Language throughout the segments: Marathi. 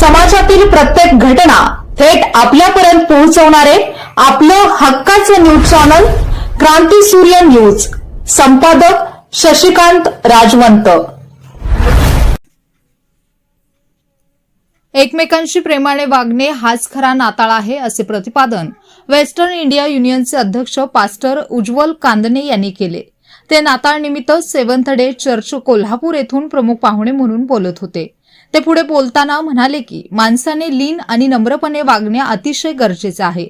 समाजातील प्रत्येक घटना थेट आपल्यापर्यंत पोहोचवणारे आपलं हक्काचं न्यूज चॅनल क्रांती सूर्य न्यूज. संपादक शशिकांत राजवंत. एकमेकांशी प्रेमाने वागणे हाच खरा नाताळ आहे असे प्रतिपादन वेस्टर्न इंडिया युनियनचे अध्यक्ष पास्टर उज्ज्वल कांदणे यांनी केले. ते नाताळनिमित्त सेवंथ डे चर्च कोल्हापूर येथून प्रमुख पाहुणे म्हणून बोलत होते. ते पुढे बोलताना म्हणाले की माणसाने लीन आणि नम्रपणे वागणे अतिशय गरजेचे आहे.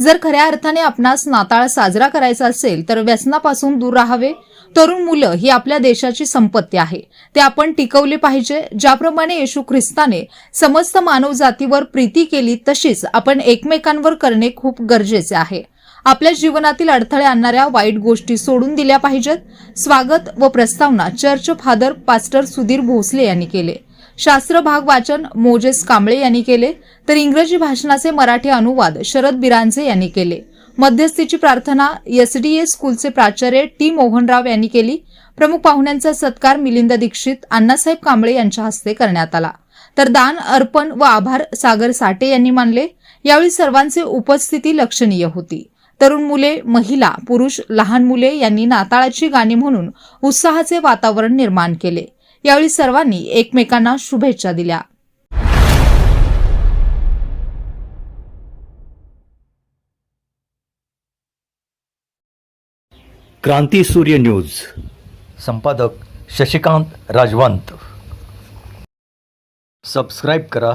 जर खऱ्या अर्थाने आपणास नाताळ साजरा करायचा असेल तर व्यसनापासून दूर राहावे. तरुण मुलं ही आपल्या देशाची संपत्ती आहे. ते आपण टिकवले पाहिजे. ज्याप्रमाणे येशू ख्रिस्ताने समस्त मानवजातीवर प्रीती केली तशीच आपण एकमेकांवर करणे खूप गरजेचे आहे. आपल्या जीवनातील अडथळे आणणाऱ्या वाईट गोष्टी सोडून दिल्या पाहिजेत. स्वागत व प्रस्तावना church father pastor Sudhir Bhosale यांनी केले. शास्त्र भाग वाचन मोजेस कांबळे यांनी केले. तर इंग्रजी भाषणाचे मराठी अनुवाद शरद बिरांजे यांनी केले. मध्यस्थीची प्रार्थना एसडीए स्कूलचे प्राचार्य टी मोहनराव यांनी केली. प्रमुख पाहुण्यांचा सत्कार मिलिंद दीक्षित अण्णासाहेब कांबळे यांच्या हस्ते करण्यात आला. तर दान अर्पण व आभार सागर साठे यांनी मानले. यावेळी सर्वांची उपस्थिती लक्षणीय होती. तरुण मुले महिला पुरुष लहान मुले यांनी नाताळाची गाणी म्हणून उत्साहाचे वातावरण निर्माण केले. यावेळी सर्वांनी एकमेकांना शुभेच्छा दिल्या. क्रांती सूर्य न्यूज. संपादक शशिकांत राजवंत. सबस्क्राईब करा.